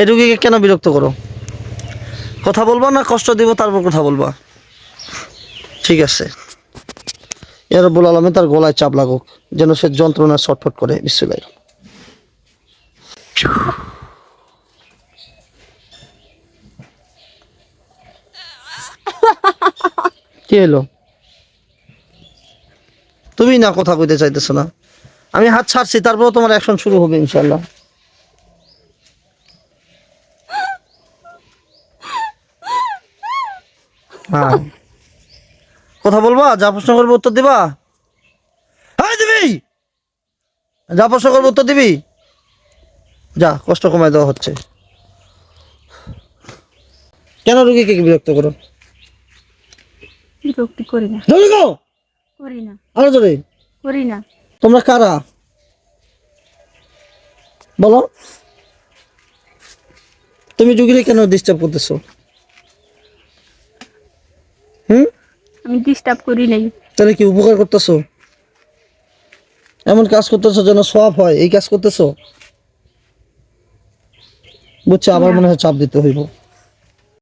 এই রুগীকে কেন বিরক্ত করো? কথা বলবা না, কষ্ট দিব, তারপর কথা বলবা। ঠিক আছে। এর বল আলমে তার গলায় চাপ লাগুক, যেন সে যন্ত্রণা ছটফট করে। বিশ্বলাই কি হলো? তুমি না কথা কইতে চাইতেছো না। আমি হাত ছাড়ছি তারপর তোমার অ্যাকশন শুরু হবে ইনশাল্লাহ হ্যাঁ। কথা বলবা? যা প্রশ্ন করব উত্তর দিবা? হ্যাঁ দিবি! যা প্রশ্ন করব উত্তর দিবি? যা কষ্ট কমায় দেওয়া হচ্ছে। কেন রুগীকে বিরক্ত করো? বিরক্তি করি না। জোরে করি না। আরও জোরে। করি না। তোমরা কারা? বলো। তুমি রুগীরে কেন ডিস্টার্ব করতেছো? আমি ডিস্টার্ব করি নাই। তাহলে কি উপকার করতেছো? এমন কাজ করতেছো যেন সব হয় এই কাজ করতেছো? বুঝছ আবার মনে হয় চাপ দিতে হইব।